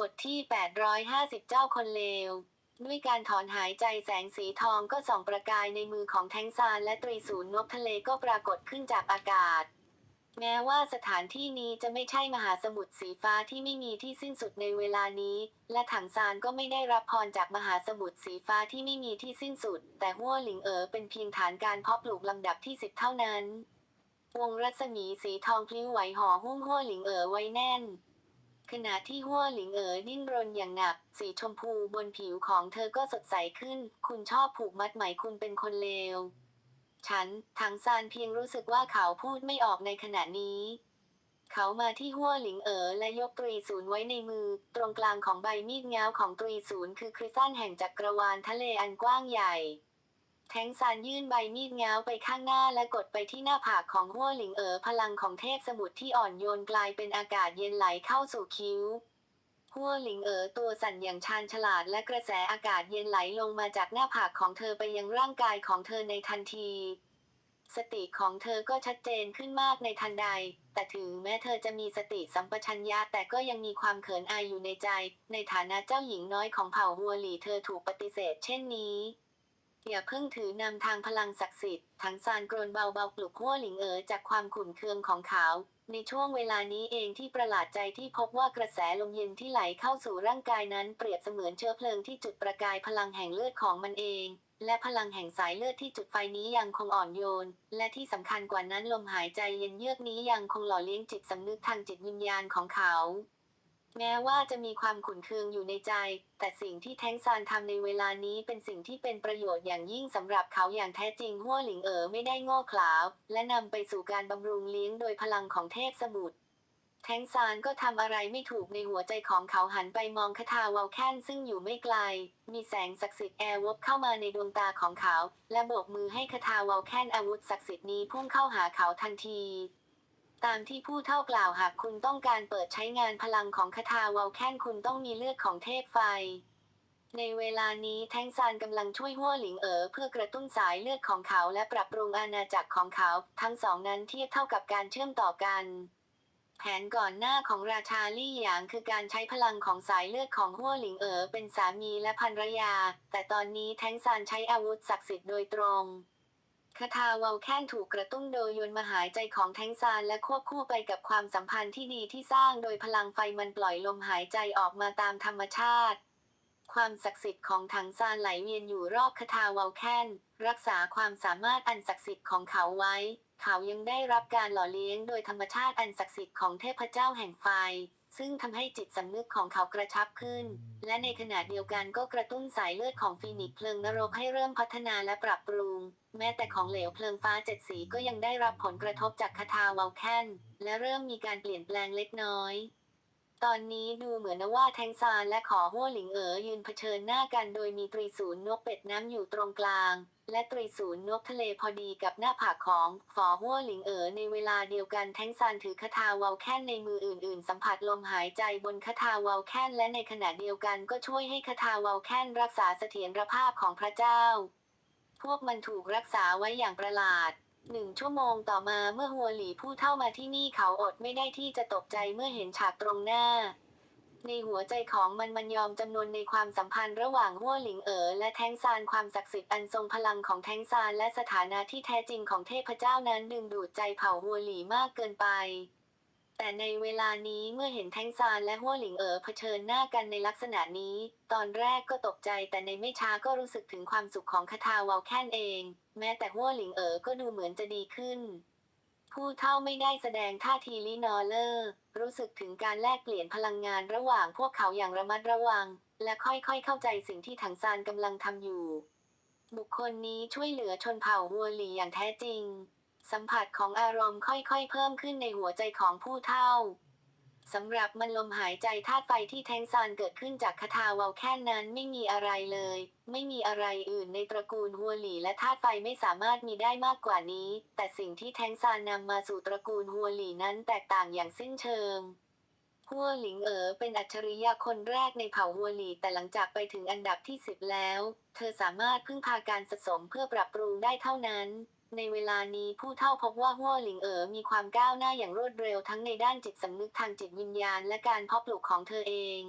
บทที่ 850 เจ้าคนเลว ด้วยการถอนหายใจแสงสีทองก็ส่องประกายในมือของแทงซานและตรีศูนย์นกทะเลก็ปรากฏขึ้นจากอากาศ แม้ว่าสถานที่นี้จะไม่ใช่มหาสมุทรสีฟ้าที่ไม่มีที่สิ้นสุดในเวลานี้ และถังซานก็ไม่ได้รับพรจากมหาสมุทรสีฟ้าที่ไม่มีที่สิ้นสุด แต่หัวหลิงเอ๋อเป็นเพียงฐานการเพาะปลูกลำดับที่สิบเท่านั้น วงรัศมีสีทองพลิ้วไหวห่อหุ้มหัวหลิงเอ๋อไว้แน่น ขณะที่หัวหลิงเอ๋อดิ้นรนอย่างหนัก สีชมพูบนผิวของเธอก็สดใสขึ้น คุณชอบผูกมัดไหมคุณเป็นคนเลว ฉันถังซานเพียงรู้สึกว่าเขาพูดไม่ออกในขณะนี้ เขามาที่หัวหลิงเอ๋อและยกตรีศูนย์ไว้ในมือ ตรงกลางของใบมีดเงาของตรีศูนย์คือคริสตัลแห่งจักรวาลทะเลอันกว้างใหญ่ แทงซานยื่นใบมีดเงาวไปข้างหน้าและกดไปที่หน้าผากของหัวหลิงเอ๋อพลังของเทพสมุทรที่อ่อนโยนกลายเป็นอากาศเย็นไหลเข้าสู่คิ้วหัวหลิงเอ๋อตัวสั่นอย่างชาญฉลาดและกระแสอากาศเย็นไหลลงมาจากหน้าผากของเธอไปยังร่างกายของเธอในทันที สติของเธอก็ชัดเจนขึ้นมากในทันใด แต่ถึงแม้เธอจะมีสติสัมปชัญญะแต่ก็ยังมีความเขินอายอยู่ในใจ ในฐานะเจ้าหญิงน้อยของเผ่าฮัวหลีเธอถูกปฏิเสธเช่นนี้ อย่าเพิ่งถือนำทางพลังศักดิ์สิทธิ์ทั้งซานกรนเบาๆปลุกหัวหลิงเอ๋อจากความขุ่นเคืองของเขา ในช่วงเวลานี้เองที่ประหลาดใจที่พบว่ากระแสลมเย็นที่ไหลเข้าสู่ร่างกายนั้นเปรียบเสมือนเชื้อเพลิงที่จุดประกายพลังแห่งเลือดของมันเอง และพลังแห่งสายเลือดที่จุดไฟนี้ยังคงอ่อนโยน และที่สำคัญกว่านั้นลมหายใจเย็นเยือกนี้ยังคงหล่อเลี้ยงจิตสำนึกทางจิตวิญญาณของเขา แม้ว่าจะมีความขุ่นเคืองอยู่ในใจ แต่สิ่งที่แท้งซานทำในเวลานี้เป็นสิ่งที่เป็นประโยชน์อย่างยิ่งสำหรับเขาอย่างแท้จริงหัวหลิงเอ๋อไม่ได้ง่เขลาและนำไปสู่การบำรุงเลี้ยงโดยพลังของเทพสมุทรแทงซานก็ทำอะไรไม่ถูกในหัวใจของเขาหันไปมองคาทาวาลแคนซึ่งอยู่ไม่ไกล มีแสงศักดิ์สิทธิ์แอร์วบเข้ามาในดวงตาของเขา และโบกมือให้คาทาวาลแคนอาวุธศักดิ์สิทธิ์นี้พุ่งเข้าหาเขาทันที ตามที่ผู้เท่ากล่าวหากคุณต้องการเปิดใช้งานพลังของคาทาวาลแคนคุณต้องมีเลือดของเทพไฟ ในเวลานี้แทงซานกำลังช่วยหัวหลิงเอ๋อเพื่อกระตุ้นสายเลือดของเขาและปรับปรุงอาณาจักรของเขา ทั้งสองนั้นเทียบเท่ากับการเชื่อมต่อกัน แผนก่อนหน้าของราชาลี่หยางคือการใช้พลังของสายเลือดของหัวหลิงเอ๋อเป็นสามีและภรรยา แต่ตอนนี้แทงซานใช้อาวุธศักดิ์สิทธิ์โดยตรง คาทาวาลแคนถูกกระตุ้นโดยยนมหายใจของแทงซานและควบคู่ไปกับความสัมพันธ์ที่ดีที่สร้างโดยพลังไฟมันปล่อยลมหายใจออกมาตามธรรมชาติ ความศักดิ์สิทธิ์ของถังซานไหลเวียนอยู่รอบคาทาวาลแคนรักษาความสามารถอันศักดิ์สิทธิ์ของเขาไว้ เขายังได้รับการหล่อเลี้ยงโดยธรรมชาติอันศักดิ์สิทธิ์ของเทพเจ้าแห่งไฟ ซึ่งทำให้จิตสำนึกของเขากระชับขึ้น และในขณะเดียวกันก็กระตุ้นสายเลือดของฟีนิกซ์เพลิงนรกให้เริ่มพัฒนาและปรับปรุง แม้แต่ของเหลวเพลิงฟ้าเจ็ดสีก็ยังได้รับผลกระทบจากคาทาวาลแคนและเริ่มมีการเปลี่ยนแปลงเล็กน้อย ตอนนี้ดูเหมือนว่าแทงซานและขอหัวหลิงเอ๋อยืนเผชิญหน้ากันโดยมีตรีศูนย์นกเป็ดน้ำอยู่ตรงกลาง และตรีศูนย์นกทะเลพอดีกับหน้าผากของฝอหัวหลิงเอ๋อในเวลาเดียวกันแทงซานถือคาถาวาลแค่นในมืออื่น ๆ สัมผัสลมหายใจบนคาถาวาลแค่นและในขณะเดียวกันก็ช่วยให้คาถาวาลแค่นรักษาเสถียรภาพของพระเจ้า พวกมันถูกรักษาไว้อย่างประหลาด หนึ่งชั่วโมงต่อมาเมื่อหัวหลีผู้เท่ามาที่นี่เขาอดไม่ได้ที่จะตกใจเมื่อเห็นฉากตรงหน้า ในหัวใจของมันมันยอมจำนวนในความสัมพันธ์ระหว่างหัวหลิงเอ๋อและแทงซานความศักดิ์สิทธิ์อันทรงพลังของแทงซานและสถานะที่แท้จริงของเทพเจ้านั้นดึงดูดใจเผ่าหัวหลีมากเกินไป แต่ในเวลานี้เมื่อเห็นแท้งซานและหัวหลิงเอ๋อเผชิญหน้ากันในลักษณะนี้ ตอนแรกก็ตกใจแต่ในไม่ช้าก็รู้สึกถึงความสุขของคาทาวาลแคนเอง แม้แต่หัวหลิงเอ๋อก็ดูเหมือนจะดีขึ้น ผู้เท่าไม่ได้แสดงท่าทีลินอเลอร์ รู้สึกถึงการแลกเปลี่ยนพลังงานระหว่างพวกเขาอย่างระมัดระวัง และค่อยๆเข้าใจสิ่งที่ถังซานกำลังทำอยู่ บุคคลนี้ช่วยเหลือชนเผ่าวัวหลีอย่างแท้จริง สัมผัสของอารมณ์ค่อยๆ เพิ่มขึ้นในหัวใจของผู้เท่าสำหรับมันลมหายใจธาตุไฟที่แทงซานเกิดขึ้นจากคาถาวาแค่นนั้นไม่มีอะไรเลย ไม่มีอะไรอื่นในตระกูลฮัวหลีและธาตุไฟไม่สามารถมีได้มากกว่านี้ แต่สิ่งที่แทงซานนำมาสู่ตระกูลฮัวหลีนั้นแตกต่างอย่างสิ้นเชิงฮัวหลิงเอ๋อเป็นอัจฉริยะคนแรกในเผ่าฮัวหลีแต่หลังจากไปถึงอันดับที่สิบแล้ว เธอสามารถพึ่งพาการสะสมเพื่อปรับปรุงได้เท่านั้น ในเวลานี้ผู้เท่าพบว่าหัวหลิงเอ๋อมีความก้าวหน้าอย่างรวดเร็วทั้งในด้านจิตสำนึกทางจิตวิญญาณและการเพาะปลูกของเธอเอง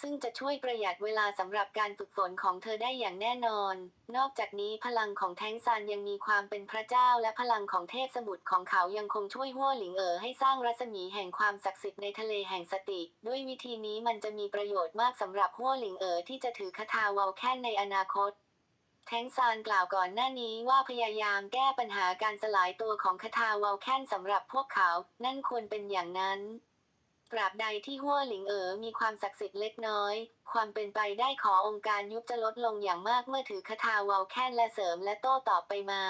ซึ่งจะช่วยประหยัดเวลาสำหรับการฝึกฝนของเธอได้อย่างแน่นอน นอกจากนี้พลังของแท้งซานยังมีความเป็นพระเจ้าและพลังของเทพสมุทรของเขายังคงช่วยหัวหลิงเอ๋อให้สร้างรัศมีแห่งความศักดิ์สิทธิ์ในทะเลแห่งสติ ด้วยวิธีนี้มันจะมีประโยชน์มากสำหรับหัวหลิงเอ๋อที่จะถือคาถาวาลแค่นในอนาคต แทงซานกล่าวก่อนหน้านี้ว่าพยายามแก้ปัญหาการสลายตัวของคาถาวาลแคนสำหรับพวกเขา นั่นควรเป็นอย่างนั้น ตราบใดที่หัวหลิงเอ๋อมีความศักดิ์สิทธิ์เล็กน้อย ความเป็นไปได้ขอองค์การยุบจะลดลงอย่างมากเมื่อถือคาถาวาลแคนและเสริมและโต้ตอบไปมา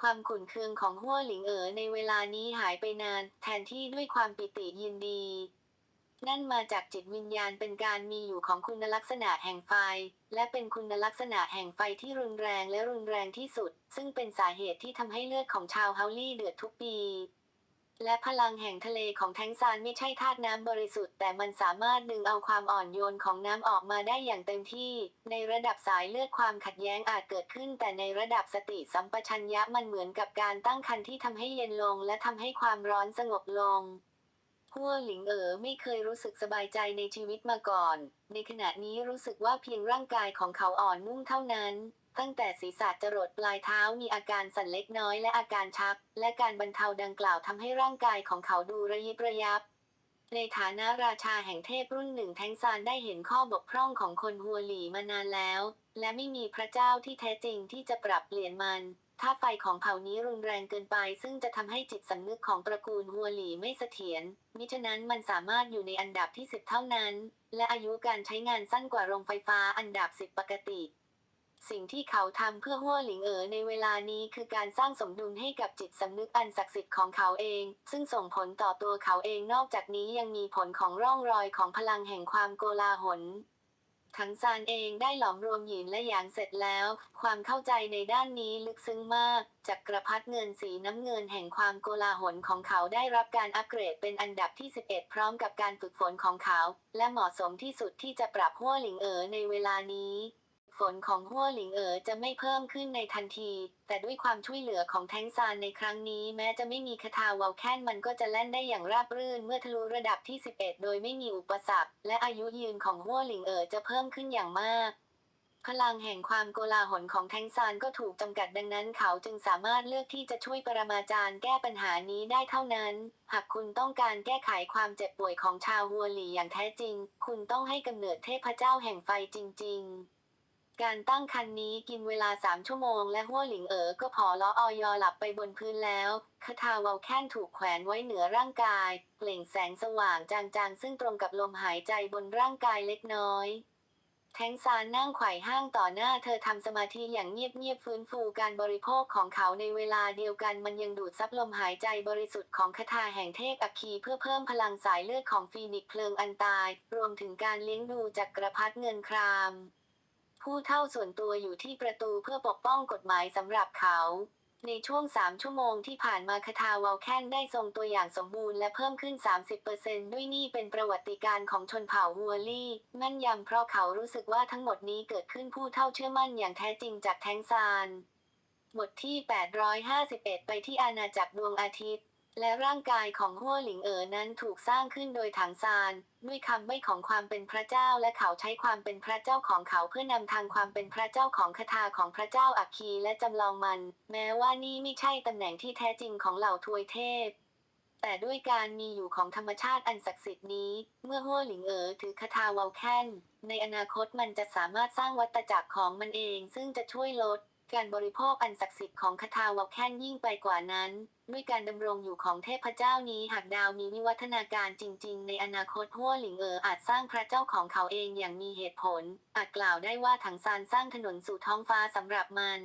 ความขุ่นเคืองของหัวหลิงเอ๋อในเวลานี้หายไปนาน แทนที่ด้วยความปิติยินดี นั่นมาจากจิตวิญญาณเป็นการมีอยู่ของคุณลักษณะแห่งไฟ และเป็นคุณลักษณะแห่งไฟที่รุนแรงและรุนแรงที่สุด ซึ่งเป็นสาเหตุที่ทำให้เลือดของชาวเฮาลี่เดือดทุกปี และพลังแห่งทะเลของแทงซานไม่ใช่ธาตุน้ำบริสุทธิ์แต่มันสามารถดึงเอาความอ่อนโยนของน้ำออกมาได้อย่างเต็มที่ ในระดับสายเลือดความขัดแย้งอาจเกิดขึ้น แต่ในระดับสติสัมปชัญญะมันเหมือนกับการตั้งคันที่ทำให้เย็นลง และทำให้ความร้อนสงบลง พัวหลิงเอ๋อไม่เคยรู้สึกสบายใจในชีวิตมาก่อน ในขณะนี้รู้สึกว่าเพียงร่างกายของเขาอ่อนนุ่มเท่านั้น ตั้งแต่ศีรษะจรดปลายเท้ามีอาการสั่นเล็กน้อยและอาการชัก และการบรรเทาดังกล่าวทำให้ร่างกายของเขาดูระยิบระยับ ในฐานะราชาแห่งเทพรุ่นหนึ่งแทงซานได้เห็นข้อบกพร่องของคนฮัวหลีมานานแล้ว และไม่มีพระเจ้าที่แท้จริงที่จะปรับเปลี่ยนมันถ้าไฟของเผ่านี้รุนแรงเกินไป ซึ่งจะทำให้จิตสำนึกของตระกูลฮัวหลีไม่เสถียร มิฉะนั้นมันสามารถอยู่ในอันดับที่10เท่านั้น และอายุการใช้งานสั้นกว่าโรงไฟฟ้าอันดับ10ปกติ สิ่งที่เขาทำเพื่อหัวหลิงเอ๋อในเวลานี้คือการสร้างสมดุลให้กับจิตสำนึกอันศักดิ์สิทธิ์ของเขาเอง ซึ่งส่งผลต่อตัวเขาเองนอกจากนี้ยังมีผลของร่องรอยของพลังแห่งความโกลาหลทั้งซานเองได้หลอมรวมหยินและหยางเสร็จแล้ว ความเข้าใจในด้านนี้ลึกซึ้งมากจากกระพัดเงินสีน้ำเงินแห่งความโกลาหลของเขาได้รับการอัปเกรดเป็นอันดับที่ 11 พร้อมกับการฝึกฝนของเขา และเหมาะสมที่สุดที่จะปรับหัวหลิงเอ๋อในเวลานี้ ฝนของหัวหลิงเอ๋อจะไม่เพิ่มขึ้นในทันที แต่ด้วยความช่วยเหลือของแทงซานในครั้งนี้ แม้จะไม่มีคาถาวาวแค้นมันก็จะแล่นได้อย่างราบรื่นเมื่อทะลุระดับที่ 11 โดยไม่มีอุปสรรค และอายุยืนของหัวหลิงเอ๋อจะเพิ่มขึ้นอย่างมากพลังแห่งความโกลาหลของแทงซานก็ถูกจำกัดดังนั้นเขาจึงสามารถเลือกที่จะช่วยปรมาจารย์แก้ปัญหานี้ได้เท่านั้น หากคุณต้องการแก้ไขความเจ็บป่วยของชาวฮัวหลีอย่างแท้จริง คุณต้องให้กำเนิดเทพเจ้าแห่งไฟจริง ๆ การตั้งคันนี้กินเวลาสามชั่วโมง และหัวหลิงเอ๋อก็พอล้อออยอหลับไปบนพื้นแล้วคาถาวาแค้นถูกแขวนไว้เหนือร่างกาย เปล่งแสงสว่างจางๆ ซึ่งตรงกับลมหายใจบนร่างกายเล็กน้อยแทงซานนั่งไขว่ห้างต่อหน้าเธอทำสมาธิอย่างเงียบๆฟื้นฟูการบริโภคของเขาในเวลาเดียวกันมันยังดูดซับลมหายใจบริสุทธิ์ของคาถาแห่งเทพอัคคีเพื่อเพิ่มพลังสายเลือดของฟีนิกเพลิงอันตาย รวมถึงการเลี้ยงดูจากกระพัดเงินคราม ผู้เท่าส่วนตัวอยู่ที่ประตูเพื่อปกป้องกฎหมายสำหรับเขา ในช่วง 3 ชั่วโมงที่ผ่านมาคาทาวาลแคนได้ทรงตัวอย่างสมบูรณ์และเพิ่มขึ้น 30%ด้วยนี่เป็นประวัติการของชนเผ่าฮัวลี่แม่นยำเพราะเขารู้สึกว่าทั้งหมดนี้เกิดขึ้นผู้เท่าเชื่อมั่นอย่างแท้จริงจากแทงซานบทที่ 851 ไปที่อาณาจักรดวงอาทิตย์ และร่างกายของหัวหลิงเอ๋อนั้นถูกสร้างขึ้นโดยถังซาน ด้วยคำใบ้ของความเป็นพระเจ้าและเขาใช้ความเป็นพระเจ้าของเขาเพื่อนำทางความเป็นพระเจ้าของคาถาของพระเจ้าอัคคีและจำลองมัน แม้ว่านี่ไม่ใช่ตำแหน่งที่แท้จริงของเหล่าทวยเทพ แต่ด้วยการมีอยู่ของธรรมชาติอันศักดิ์สิทธิ์นี้ เมื่อหัวหลิงเอ๋อถือคาถาวาวแค้นในอนาคตมันจะสามารถสร้างวัตจักรของมันเอง ซึ่งจะช่วยลด การบริโภคอันศักดิ์สิทธิ์ของคาถาวแค้นยิ่งไปกว่านั้น ด้วยการดำรงอยู่ของเทพเจ้านี้หากดาวมีวิวัฒนาการจริง ๆ ในอนาคตหัวหลิงเอ๋ออาจสร้างพระเจ้าของเขาเองอย่างมีเหตุผล อาจกล่าวได้ว่าถังซานสร้างถนนสู่ท้องฟ้าสำหรับมัน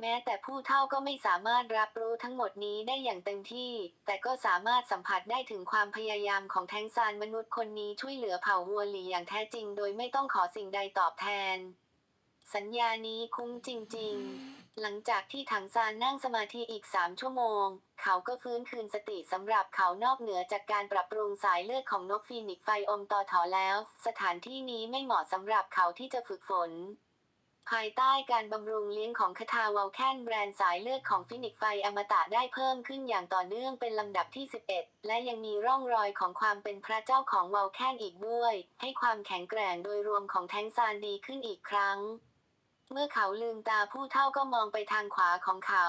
แม้แต่ผู้เฒ่าก็ไม่สามารถรับรู้ทั้งหมดนี้ได้อย่างเต็มที่ แต่ก็สามารถสัมผัสได้ถึงความพยายามของแทงซานมนุษย์คนนี้ช่วยเหลือเผ่าวัวหลีอย่างแท้จริง โดยไม่ต้องขอสิ่งใดตอบแทน สัญญานี้คุ้มจริง ๆ หลังจากที่ถังซานนั่งสมาธิอีกสามชั่วโมง เขาก็ฟื้นคืนสติสำหรับเขานอกเหนือจากการปรับปรุงสายเลือดของนกฟีนิกไฟอมตอถอแล้ว สถานที่นี้ไม่เหมาะสำหรับเขาที่จะฝึกฝนภายใต้การบำรุงเลี้ยงของคาทาวาลแคนแบรนด์สายเลือดของฟินิกไฟอมตะได้เพิ่มขึ้นอย่างต่อเนื่องเป็นลำดับที่ 11 และยังมีร่องรอยของความเป็นพระเจ้าของวาลแคนอีกด้วย ให้ความแข็งแกร่งโดยรวมของแทงซานดีขึ้นอีกครั้ง เมื่อเขาลืมตาผู้เท่าก็มองไปทางขวาของเขา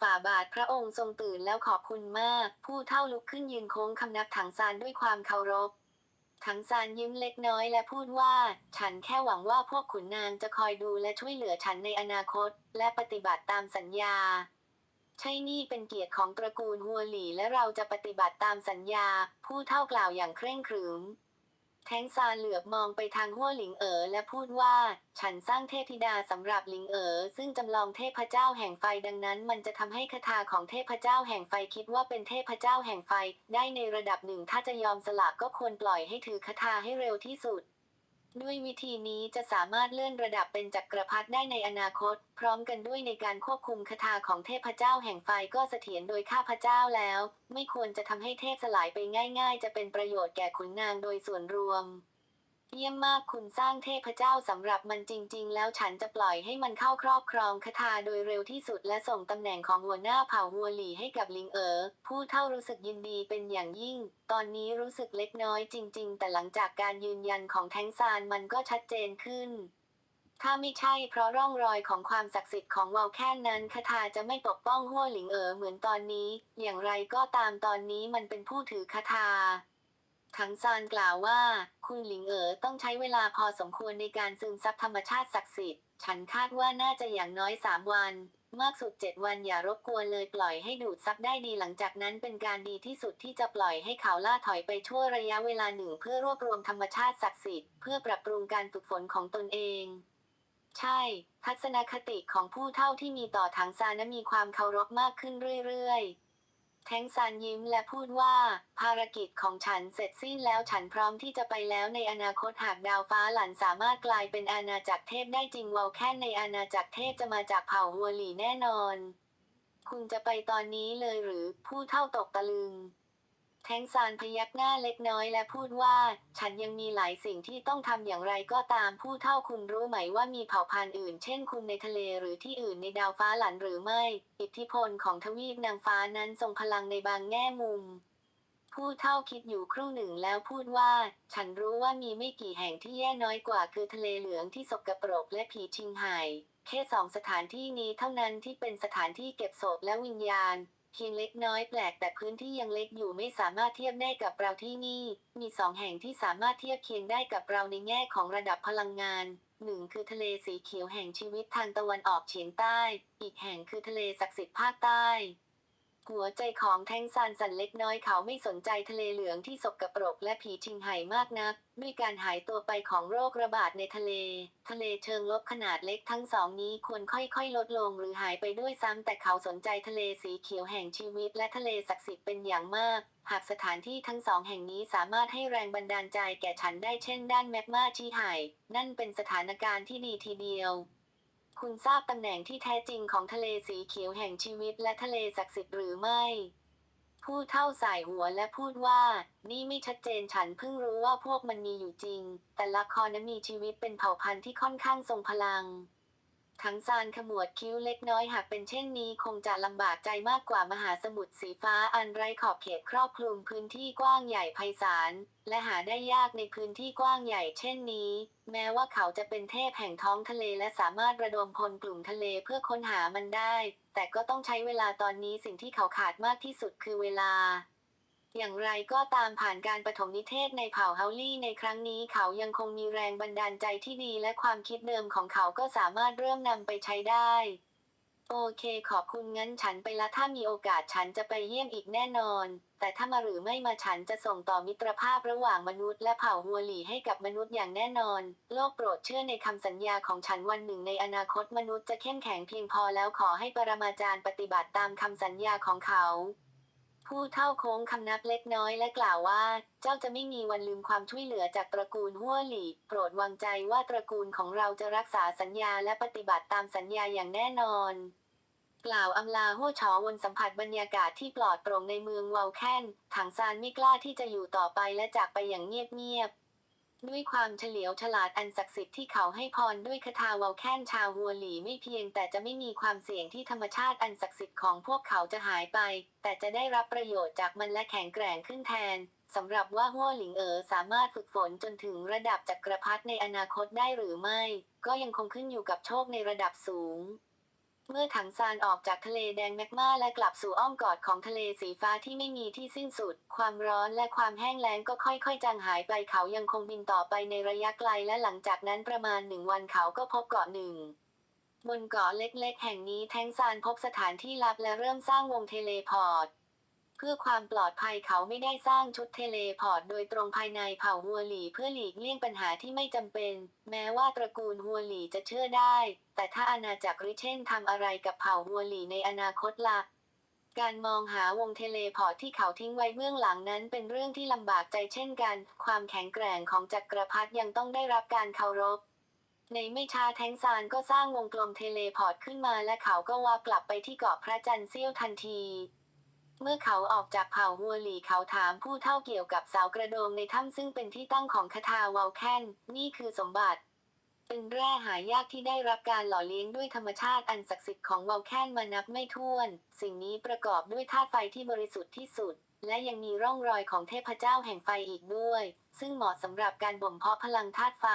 ฝ่าบาทพระองค์ทรงตื่นแล้วขอบคุณมาก ผู้เท่าลุกขึ้นยืนโค้งคำนับถังซานด้วยความเคารพ ถังซานยิ้มเล็กน้อยและพูดว่า ฉันแค่หวังว่าพวกขุนนางจะคอยดูและช่วยเหลือฉันในอนาคต และปฏิบัติตามสัญญา ใช่นี่เป็นเกียรติของตระกูลฮัวหลี่และเราจะปฏิบัติตามสัญญา ผู้เท่ากล่าวอย่างเคร่งครึม แทงซานเหลือบมองไปทางหัวหลิงเอ๋อและพูดว่า ฉันสร้างเทพธิดาสำหรับหลิงเอ๋อซึ่งจำลองเทพเจ้าแห่งไฟดังนั้น มันจะทำให้คาถาของเทพเจ้าแห่งไฟคิดว่าเป็นเทพเจ้าแห่งไฟ ได้ในระดับหนึ่งถ้าจะยอมสละก็ควรปล่อยให้ถือคาถาให้เร็วที่สุด ด้วยวิธีนี้จะสามารถเลื่อนระดับเป็นจักรพรรดิได้ในอนาคต พร้อมกันด้วยในการควบคุมคาถาของเทพเจ้าแห่งไฟก็เสถียรโดยข้าพเจ้าแล้ว ไม่ควรจะทำให้เทพสลายไปง่าย ๆ จะเป็นประโยชน์แก่ขุนนางโดยส่วนรวม เยี่ยมมากคุณสร้างเทพเจ้าสำหรับมันจริง ๆ แล้วฉันจะปล่อยให้มันเข้าครอบครองคาถาโดยเร็วที่สุดและส่งตำแหน่งของหัวหน้าเผ่าหัวหลี่ให้กับลิงเอ๋อผู้เท่ารู้สึกยินดีเป็นอย่างยิ่ง ตอนนี้รู้สึกเล็กน้อยจริง ๆ แต่หลังจากการยืนยันของแทงซานมันก็ชัดเจนขึ้น ถ้าไม่ใช่เพราะร่องรอยของความศักดิ์สิทธิ์ของวาวแค่นั้นคาถาจะไม่ปกป้องหัวหลิงเอ๋อเหมือนตอนนี้ อย่างไรก็ตามตอนนี้มันเป็นผู้ถือคาถา ถังซานกล่าวว่า คุณหลิงเอ๋อต้องใช้เวลาพอสมควรในการซึมซับธรรมชาติศักดิ์สิทธิ์ ฉันคาดว่าน่าจะอย่างน้อยสามวัน มากสุดเจ็ดวันอย่ารบกวนเลยปล่อยให้ดูดซับได้ดีหลังจากนั้นเป็นการดีที่สุดที่จะปล่อยให้เขาล่าถอยไปชั่วระยะเวลาหนึ่งเพื่อรวบรวมธรรมชาติศักดิ์สิทธิ์เพื่อปรับปรุงการฝึกฝนของตนเองใช่ ทัศนคติของผู้เท่าที่มีต่อถังซานนั้นมีความเคารพมากขึ้นเรื่อยๆ แทงซานยิ้มและพูดว่า ภารกิจของฉันเสร็จสิ้นแล้วฉันพร้อมที่จะไปแล้วในอนาคตหากดาวฟ้าหลันสามารถกลายเป็นอาณาจักรเทพได้จริงวอลแค่ในอาณาจักรเทพจะมาจากเผ่าฮัวหลี่แน่นอน คุณจะไปตอนนี้เลยหรือผู้เท่าตกตะลึง แทงซานพยักหน้าเล็กน้อยและพูดว่า ฉันยังมีหลายสิ่งที่ต้องทำอย่างไรก็ตามผู้เท่าคุณรู้ไหมว่ามีเผ่าพันธุ์อื่น เช่นคุณในทะเลหรือที่อื่นในดาวฟ้าหลันหรือไม่ อิทธิพลของทวีปนางฟ้านั้นทรงพลังในบางแง่มุม ผู้เท่าคิดอยู่ครู่หนึ่งแล้วพูดว่า ฉันรู้ว่ามีไม่กี่แห่งที่แย่น้อยกว่าคือทะเลเหลืองที่สกปรกและผีชิงไห่แค่สองสถานที่นี้เท่านั้นที่เป็นสถานที่เก็บศพและวิญญาณ เพียงเล็กน้อยแปลกแต่พื้นที่ยังเล็กอยู่ไม่สามารถเทียบได้กับเราที่นี่ มีสองแห่งที่สามารถเทียบเคียงได้กับเราในแง่ของระดับพลังงานหนึ่งคือทะเลสีเขียวแห่งชีวิตทางตะวันออกเฉียงใต้ อีกแห่งคือทะเลศักดิ์สิทธิ์ภาคใต้ หัวใจของแทงซานสันเล็กน้อยเขาไม่สนใจทะเลเหลืองที่สกปรกและผีชิงไห่มากนัก ด้วยการหายตัวไปของโรคระบาดในทะเล ทะเลเชิงลบขนาดเล็กทั้งสองนี้ควรค่อยๆ ลดลงหรือหายไปด้วยซ้ำแต่เขาสนใจทะเลสีเขียวแห่งชีวิตและทะเลศักดิ์สิทธิ์เป็นอย่างมากหากสถานที่ทั้งสองแห่งนี้สามารถให้แรงบันดาลใจแก่ฉันได้เช่นด้านแมกมาชีไห่นั่นเป็นสถานการณ์ที่ดีทีเดียว คุณทราบตำแหน่งที่แท้จริงของทะเลสีเขียวแห่งชีวิตและทะเลศักดิ์สิทธิ์หรือไม่ ผู้เท่าสายหัวและพูดว่า นี่ไม่ชัดเจนฉันเพิ่งรู้ว่าพวกมันมีอยู่จริง แต่ละครนั้นมีชีวิตเป็นเผ่าพันธุ์ที่ค่อนข้างทรงพลัง ทั้งซานขมวดคิ้วเล็กน้อยหากเป็นเช่นนี้คงจะลำบากใจมากกว่ามหาสมุทรสีฟ้าอันไร้ขอบเขตครอบคลุมพื้นที่กว้างใหญ่ไพศาล และหาได้ยากในพื้นที่กว้างใหญ่เช่นนี้ แม้ว่าเขาจะเป็นเทพแห่งท้องทะเลและสามารถระดมพลกลุ่มทะเลเพื่อค้นหามันได้ แต่ก็ต้องใช้เวลาตอนนี้สิ่งที่เขาขาดมากที่สุดคือเวลา อย่างไรก็ตามผ่านการปฐมนิเทศในเผ่าเฮาลี่ในครั้งนี้เขายังคงมีแรงบันดาลใจที่ดีและความคิดเดิมของเขาก็สามารถเริ่มนำไปใช้ได้ โอเคขอบคุณงั้นฉันไปละถ้ามีโอกาสฉันจะไปเยี่ยมอีกแน่นอน แต่ถ้ามาหรือไม่มาฉันจะส่งต่อมิตรภาพระหว่างมนุษย์และเผ่าฮัวหลี่ให้กับมนุษย์อย่างแน่นอน โลกโปรดเชื่อในคำสัญญาของฉันวันหนึ่งในอนาคตมนุษย์จะเข้มแข็งเพียงพอแล้วขอให้ปรมาจารย์ปฏิบัติตามคำสัญญาของเขา ผู้เท่าโค้งคำนับเล็กน้อยและกล่าวว่า เจ้าจะไม่มีวันลืมความช่วยเหลือจากตระกูลหัวหลีโปรดวางใจว่าตระกูลของเราจะรักษาสัญญาและปฏิบัติตามสัญญาอย่างแน่นอน กล่าวอำลาหัวชอวนสัมผัสบรรยากาศที่ปลอดโปร่งในเมืองวาลแคนถังซานไม่กล้าที่จะอยู่ต่อไปและจากไปอย่างเงียบๆ ด้วยความเฉลียวฉลาดอันศักดิ์สิทธิ์ที่เขาให้พรด้วยคาถาวาแค้นชาวฮัวหลีไม่เพียงแต่จะไม่มีความเสี่ยงที่ธรรมชาติอันศักดิ์สิทธิ์ของพวกเขาจะหายไป แต่จะได้รับประโยชน์จากมันและแข็งแกร่งขึ้นแทนสำหรับว่าฮัวหลิงเอ๋อสามารถฝึกฝนจนถึงระดับจักรพรรดิในอนาคตได้หรือไม่ ก็ยังคงขึ้นอยู่กับโชคในระดับสูง เมื่อถังซานออกจากทะเลแดงแมกมาและกลับสู่อ้อมกอดของทะเลสีฟ้าที่ไม่มีที่สิ้นสุด ความร้อนและความแห้งแล้งก็ค่อยๆ จางหายไปเขายังคงบินต่อไปในระยะไกลและหลังจากนั้นประมาณหนึ่งวันเขาก็พบเกาะหนึ่งบนเกาะเล็กๆ แห่งนี้แทงซานพบสถานที่ลับและเริ่มสร้างวงเทเลพอร์ต เพื่อความปลอดภัยเขาไม่ได้สร้างชุดเทเลพอร์ตโดยตรงภายในเผ่าฮัวหลีเพื่อหลีกเลี่ยงปัญหาที่ไม่จำเป็น แม้ว่าตระกูลฮัวหลีจะเชื่อได้ แต่ถ้าอาณาจักรริเช่นทำอะไรกับเผ่าฮัวหลีในอนาคตละ่ะการมองหาวงเทเลพอร์ตที่เขาทิ้งไว้เบื้องหลังนั้นเป็นเรื่องที่ลำบากใจเช่นกัน ความแข็งแกร่งของจักรพรรดิยังต้องได้รับการเคารพ ในไม่ช้าแทงซานก็สร้างวงกลมเทเลพอร์ตขึ้นมาและเขาก็ว่ากลับไปที่เกาะพระจันทร์เสี้ยวทันที เมื่อเขาออกจากเผ่าฮัวหลีเขาถามผู้เท่าเกี่ยวกับเสากระโดงในถ้ำซึ่งเป็นที่ตั้งของคาถาวาลแคนนี่คือสมบัติ เป็นแร่หายากที่ได้รับการหล่อเลี้ยงด้วยธรรมชาติอันศักดิ์สิทธิ์ของวาลแคนมานับไม่ถ้วน สิ่งนี้ประกอบด้วยธาตุไฟที่บริสุทธิ์ที่สุด และยังมีร่องรอยของเทพเจ้าแห่งไฟอีกด้วย ซึ่งเหมาะสำหรับการบ่มเพาะพลังธาตุไฟ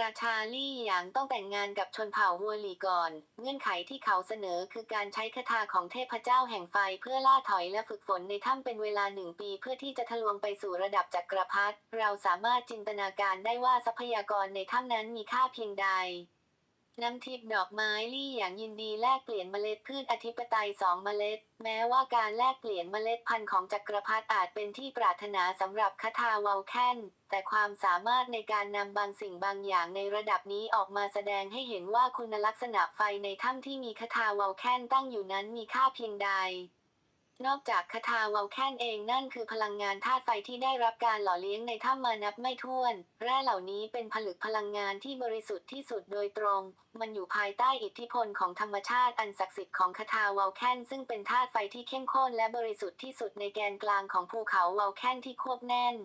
ราชาลี่หยางต้องแต่งงานกับชนเผ่าฮัวหลีก่อน เงื่อนไขที่เขาเสนอคือการใช้คาถาของเทพเจ้าแห่งไฟเพื่อล่าถอยและฝึกฝนในถ้ำเป็นเวลาหนึ่งปี เพื่อที่จะทะลวงไปสู่ระดับจักรพรรดิเราสามารถจินตนาการได้ว่าทรัพยากรในถ้ำนั้นมีค่าเพียงใดน้ำทิพย์ดอกไม้ลี่อย่างยินดีแลกเปลี่ยนเมล็ดพืชอธิปไตยสองเมล็ด แม้ว่าการแลกเปลี่ยนเมล็ดพันธุ์ของจักรพรรดิอาจเป็นที่ปรารถนาสำหรับคาทาวาลแคน แต่ความสามารถในการนำบางสิ่งบางอย่างในระดับนี้ออกมาแสดงให้เห็นว่าคุณลักษณะไฟในถ้ำที่มีคาทาวาลแคนตั้งอยู่นั้นมีค่าเพียงใด นอกจากคาถาวาลแคนเองนั่นคือพลังงานธาตุไฟที่ได้รับการหล่อเลี้ยงในถ้ำมานับไม่ถ้วน แร่เหล่านี้เป็นผลึกพลังงานที่บริสุทธิ์ที่สุดโดยตรง มันอยู่ภายใต้อิทธิพลของธรรมชาติอันศักดิ์สิทธิ์ของคาถาวาลแคนซึ่งเป็นธาตุไฟที่เข้มข้นและบริสุทธิ์ที่สุดในแกนกลางของภูเขาวาลแคนที่ควบแน่น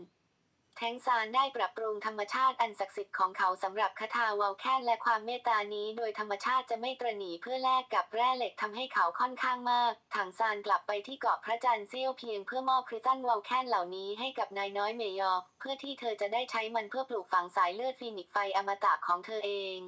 แทงซานได้ปรับปรุงธรรมชาติอันศักดิ์สิทธิ์ของเขาสำหรับคาถาวาลแคนและความเมตตานี้ โดยธรรมชาติจะไม่ตรหนีเพื่อแลกกับแร่เหล็กทำให้เขาค่อนข้างมาก ถังซานกลับไปที่เกาะพระจันทร์เซี่ยวเพียงเพื่อมอบคริสตันวาลแคนเหล่านี้ให้กับนายน้อยเมยอ เพื่อที่เธอจะได้ใช้มันเพื่อปลูกฝังสายเลือดฟีนิกไฟอมตะของเธอเอง